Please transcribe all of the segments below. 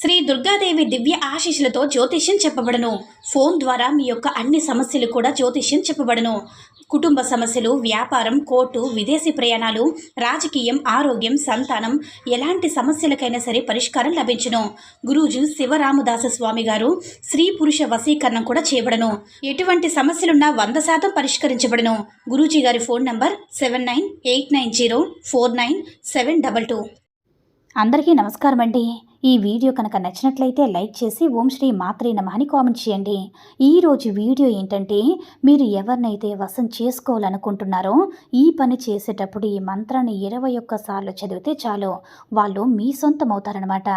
శ్రీ దుర్గాదేవి దివ్య ఆశీస్సులతో జ్యోతిష్యం చెప్పబడను. ఫోన్ ద్వారా మీ యొక్క అన్ని సమస్యలు కూడా జ్యోతిష్యం చెప్పబడను. కుటుంబ సమస్యలు వ్యాపారం కోర్టు విదేశీ ప్రయాణాలు రాజకీయం ఆరోగ్యం సంతానం ఎలాంటి సమస్యలకైనా సరే పరిష్కారం లభించును. గురూజు శివరామదాస స్వామి గారు స్త్రీ పురుష వశీకరణం కూడా చేయబడను. ఎటువంటి సమస్యలున్నా వంద శాతం పరిష్కరించబడను. గురూజీ గారి phone number seven nine eight nine zero four nine seven double two. అందరికీ నమస్కారం అండి ఈ వీడియో కనుక నచ్చినట్లయితే లైక్ చేసి ఓం శ్రీ మాత్రే నమః అని కామెంట్ చేయండి. ఈరోజు వీడియో ఏంటంటే మీరు ఎవరినైతే వశం చేసుకోవాలనుకుంటున్నారో ఈ పని చేసేటప్పుడు ఈ మంత్రాన్ని ఇరవై ఒక్కసార్లు చదివితే చాలు. వాళ్ళు మీ సొంతం అవుతారనమాట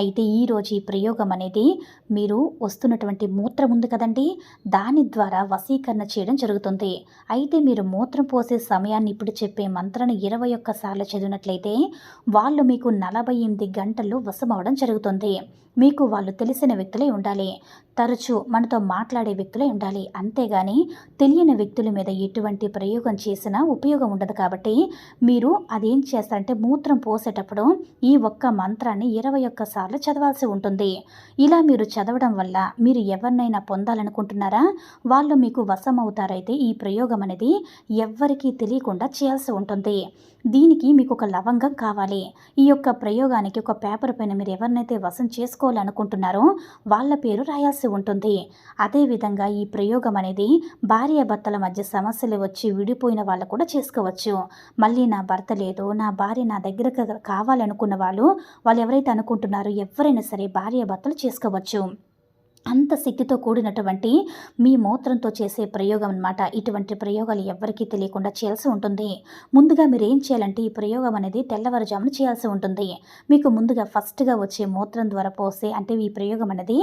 అయితే ఈరోజు ఈ ప్రయోగం అనేది మీరు వస్తున్నటువంటి మూత్రం ఉంది కదండి. దాని ద్వారా వశీకరణ చేయడం జరుగుతుంది. అయితే మీరు మూత్రం పోసే సమయాన్ని ఇప్పుడు చెప్పే మంత్రాన్ని ఇరవై ఒక్కసార్లు చదివినట్లయితే వాళ్ళు మీకు నలభై ఎనిమిది గంటల్లో వశం జరుగుతుంది. మీకు వాళ్ళు తెలిసిన వ్యక్తులే ఉండాలి. తరచూ మనతో మాట్లాడే వ్యక్తులే ఉండాలి. అంతేగాని తెలియని వ్యక్తుల మీద ఎటువంటి ప్రయోగం చేసినా ఉపయోగం ఉండదు కాబట్టి మీరు అదేం చేస్తారంటే మూత్రం పోసేటప్పుడు ఈ ఒక్క మంత్రాన్ని ఇరవై ఒక్కసార్లు చదవాల్సి ఉంటుంది. ఇలా మీరు చదవడం వల్ల మీరు ఎవరినైనా పొందాలనుకుంటున్నారా? వాళ్ళు మీకు వశం అవుతారైతే ఈ ప్రయోగం అనేది ఎవ్వరికీ తెలియకుండా చేయాల్సి ఉంటుంది. దీనికి మీకు ఒక లవంగం కావాలి. ఈ యొక్క ప్రయోగానికి ఒక పేపర్ పైన మీరు ఎవరినైతే వశం చేసుకోవాలనుకుంటున్నారో వాళ్ళ పేరు రాయాల్సి ఉంటుంది. అదేవిధంగా ఈ ప్రయోగం అనేది భార్య భర్తల మధ్య సమస్యలు వచ్చి విడిపోయిన వాళ్ళు కూడా చేసుకోవచ్చు. మళ్ళీ నా భర్త లేదు నా భార్య నా దగ్గర కావాలనుకున్న వాళ్ళు వాళ్ళు ఎవరైతే అనుకుంటున్నారో ఎవరైనా సరే భార్య భర్తలు చేసుకోవచ్చు. అంత శక్తితో కూడినటువంటి మీ మూత్రంతో చేసే ప్రయోగం అన్నమాట. ఇటువంటి ప్రయోగాలు ఎవ్వరికీ తెలియకుండా చేయాల్సి ఉంటుంది. ముందుగా మీరు ఏం చేయాలంటే ఈ ప్రయోగం అనేది తెల్లవారుజామున చేయాల్సి ఉంటుంది. మీకు ముందుగా ఫస్ట్గా వచ్చే మూత్రం ద్వారా పోసే అంటే ఈ ప్రయోగం అనేది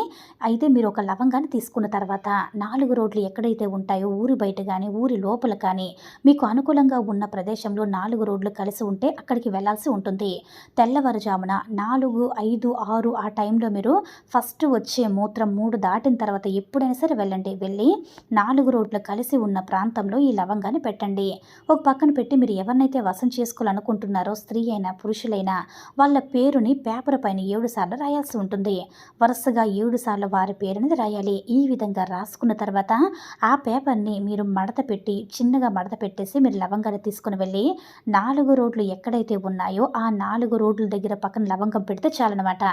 అయితే మీరు ఒక లవంగాన్ని తీసుకున్న తర్వాత నాలుగు రోడ్లు ఎక్కడైతే ఉంటాయో ఊరి బయట కానీ ఊరి లోపల కానీ మీకు అనుకూలంగా ఉన్న ప్రదేశంలో నాలుగు రోడ్లు కలిసి ఉంటే అక్కడికి వెళ్ళాల్సి ఉంటుంది. తెల్లవారుజామున నాలుగు ఐదు ఆరు ఆ టైంలో మీరు ఫస్ట్ వచ్చే మూత్రం మూడు దాటిన తర్వాత ఎప్పుడైనా సరే వెళ్ళండి. వెళ్ళి నాలుగు రోడ్లు కలిసి ఉన్న ప్రాంతంలో ఈ లవంగాన్ని పెట్టండి. ఒక పక్కన పెట్టి మీరు ఎవరినైతే వసం చేసుకోవాలనుకుంటున్నారో స్త్రీ అయినా పురుషులైనా వాళ్ళ పేరుని పేపర్ పైన ఏడు సార్లు రాయాల్సి ఉంటుంది. వరుసగా ఏడు సార్లు వారి పేరుని రాయాలి. ఈ విధంగా రాసుకున్న తర్వాత ఆ పేపర్ని మీరు మడత పెట్టి చిన్నగా మడత పెట్టేసి మీరు లవంగాన్ని తీసుకుని వెళ్ళి నాలుగు రోడ్లు ఎక్కడైతే ఉన్నాయో ఆ నాలుగు రోడ్ల దగ్గర పక్కన లవంగం పెడితే చాలన్నమాట.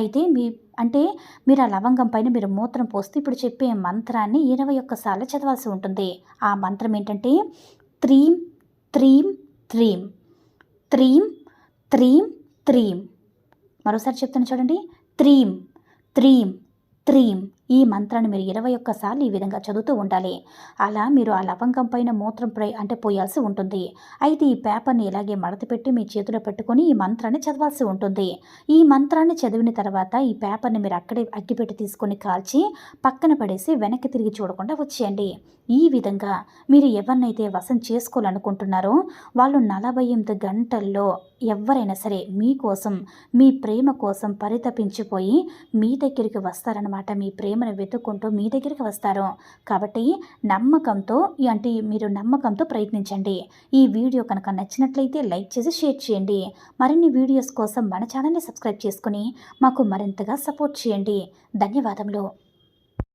అయితే మీ అంటే మీరు ఆ లవంగం పైన మీరు మూత్రం పోస్తూ ఇప్పుడు చెప్పే మంత్రాన్ని ఇరవై ఒక్కసార్లు చదవాల్సి ఉంటుంది. ఆ మంత్రం ఏంటంటే త్రీం త్రీం త్రీం. త్రీం త్రీం త్రీం. మరోసారి చెప్తాను చూడండి. త్రీం త్రీం త్రీం. ఈ మంత్రాన్ని మీరు ఇరవై ఒక్కసార్లు ఈ విధంగా చదువుతూ ఉండాలి. అలా మీరు ఆ లవంగం పైన మూత్రం ప్రై అంటే పోయాల్సి ఉంటుంది. అయితే ఈ పేపర్ని ఇలాగే మడత పెట్టి మీ చేతిలో పెట్టుకొని ఈ మంత్రాన్ని చదవాల్సి ఉంటుంది. ఈ మంత్రాన్ని చదివిన తర్వాత ఈ పేపర్ని మీరు అక్కడే అగ్గిపెట్టి తీసుకొని కాల్చి పక్కన పడేసి వెనక్కి తిరిగి చూడకుండా వచ్చేయండి. ఈ విధంగా మీరు ఎవరినైతే వశం చేసుకోవాలనుకుంటున్నారో వాళ్ళు నలభై ఎనిమిది గంటల్లో ఎవరైనా సరే మీకోసం మీ ప్రేమ కోసం పరితపించిపోయి మీ దగ్గరికి వస్తారనమాట మీ ప్రేమ ప్రేమను వెతుక్కుంటూ మీ దగ్గరికి వస్తారు. కాబట్టి నమ్మకంతో అంటే మీరు నమ్మకంతో ప్రయత్నించండి. ఈ వీడియో కనుక నచ్చినట్లయితే లైక్ చేసి షేర్ చేయండి. మరిన్ని వీడియోస్ కోసం మన ఛానల్ని సబ్స్క్రైబ్ చేసుకుని మాకు మరింతగా సపోర్ట్ చేయండి. ధన్యవాదములు.